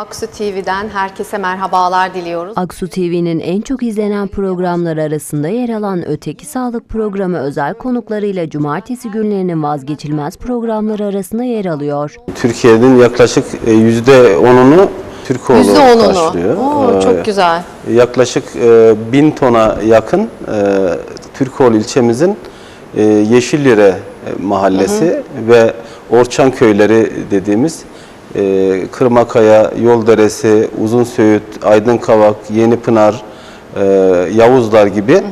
Aksu TV'den herkese merhabalar diliyoruz. Aksu TV'nin en çok izlenen programları arasında yer alan Öteki Sağlık programı özel konuklarıyla cumartesi günlerinin vazgeçilmez programları arasında yer alıyor. Türkiye'nin yaklaşık e, yüzde onunu Türkoğlu %10'unu. karşılıyor. Oo, Ee, çok güzel. Yaklaşık e, bin tona yakın e, Türkoğlu ilçemizin e, Yeşillire e, mahallesi ve Orçan köyleri dediğimiz e, Kırmakaya, Yolderesi, Uzunsöğüt, Aydınkavak, Yenipınar, e, Yavuzlar gibi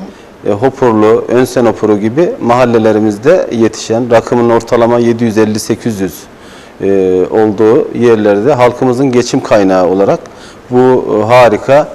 e, Hopurlu, Önsen Hopuru gibi mahallelerimizde yetişen rakımın ortalama 750-800 e, olduğu yerlerde halkımızın geçim kaynağı olarak bu e, harika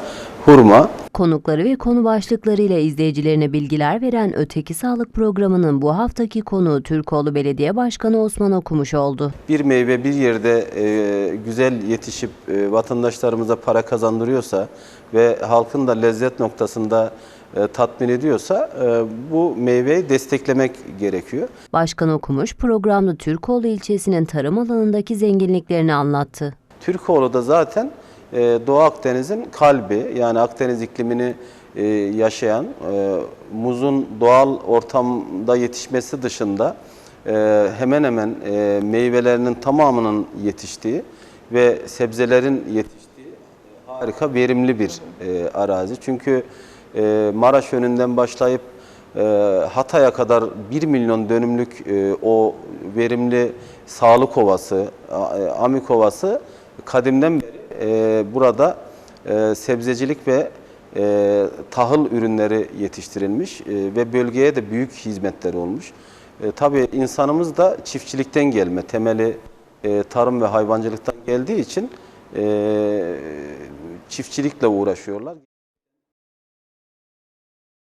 hurma Konukları ve konu başlıklarıyla izleyicilerine bilgiler veren Öteki Sağlık programının bu haftaki konuğu Türkoğlu Belediye Başkanı Osman Okumuş oldu. bir meyve bir yerde e, güzel yetişip e, vatandaşlarımıza para kazandırıyorsa ve halkın da lezzet noktasında e, tatmin ediyorsa e, bu meyveyi desteklemek gerekiyor. Başkan Okumuş programda Türkoğlu ilçesinin tarım alanındaki zenginliklerini anlattı. Türkoğlu da zaten e, Doğu Akdeniz'in kalbi yani Akdeniz iklimini e, yaşayan e, muzun doğal ortamda yetişmesi dışında e, hemen hemen meyvelerinin tamamının yetiştiği ve sebzelerin yetiştiği harika verimli bir arazi. Çünkü Maraş yönünden başlayıp Hatay'a kadar 1 milyon dönümlük o verimli Sağlık Ovası, e, Amik Ovası kadimden beri e, burada e, sebzecilik ve e, tahıl ürünleri yetiştirilmiş e, ve bölgeye de büyük hizmetleri olmuş. E, tabii insanımız da çiftçilikten gelme, temeli e, tarım ve hayvancılıktan geldiği için e, çiftçilikle uğraşıyorlar.